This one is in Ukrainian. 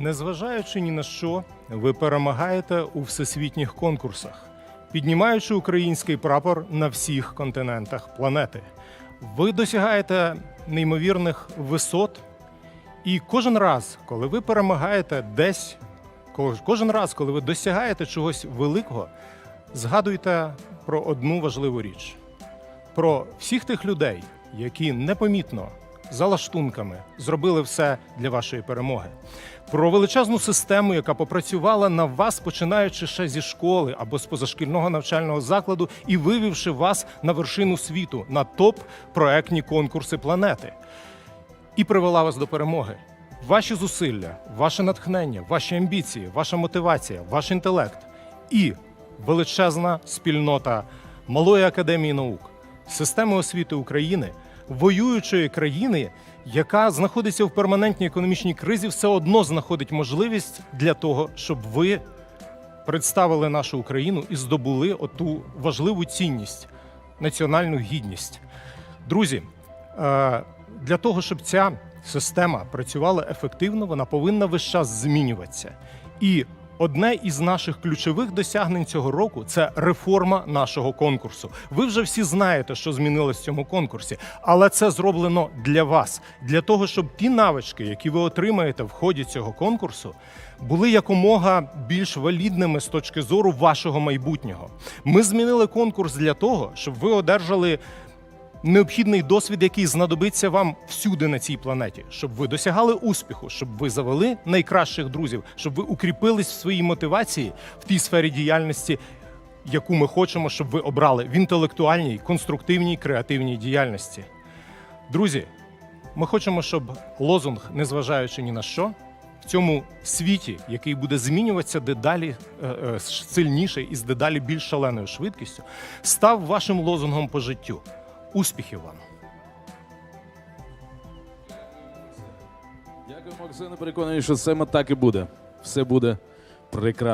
Незважаючи ні на що, ви перемагаєте у всесвітніх конкурсах, піднімаючи український прапор на всіх континентах планети. Ви досягаєте неймовірних висот, і кожен раз, коли ви перемагаєте десь, кож- кожен раз, коли ви досягаєте чогось великого, згадуйте про одну важливу річ: про всіх тих людей, які непомітно за лаштунками зробили все для вашої перемоги. Про величезну систему, яка попрацювала на вас, починаючи ще зі школи або з позашкільного навчального закладу і вивівши вас на вершину світу, на топ проектні конкурси планети і привела вас до перемоги. Ваші зусилля, ваше натхнення, ваші амбіції, ваша мотивація, ваш інтелект і величезна спільнота Малої академії наук, системи освіти України, воюючої країни, яка знаходиться в перманентній економічній кризі, все одно знаходить можливість для того, щоб ви представили нашу Україну і здобули оту важливу цінність національну гідність. Друзі, е, для того, щоб ця система працювала ефективно, вона повинна весь час змінюватися. І одне із наших ключових досягнень цього року це реформа нашого конкурсу. Ви вже всі знаєте, що змінилось в цьому конкурсі, але це зроблено для вас, для того, щоб ті навички, які ви отримаєте в ході цього конкурсу, були якомога більш валідними з точки зору вашого майбутнього. Ми змінили конкурс для того, щоб ви одержали необхідний досвід, який знадобиться вам всюди на цій планеті, щоб ви досягали успіху, щоб ви завели найкращих друзів, щоб ви укріпились в своїй мотивації в тій сфері діяльності, яку ми хочемо, щоб ви обрали в інтелектуальній, конструктивній, креативній діяльності. Друзі, ми хочемо, щоб лозунг, незважаючи ні на що, в цьому світі, який буде змінюватися дедалі е, е, сильніше і з дедалі більш шаленою швидкістю, став вашим лозунгом по життю. Успіхів вам! Дякую, Максиме. Переконаний, що саме так і буде. Все буде прекрасно.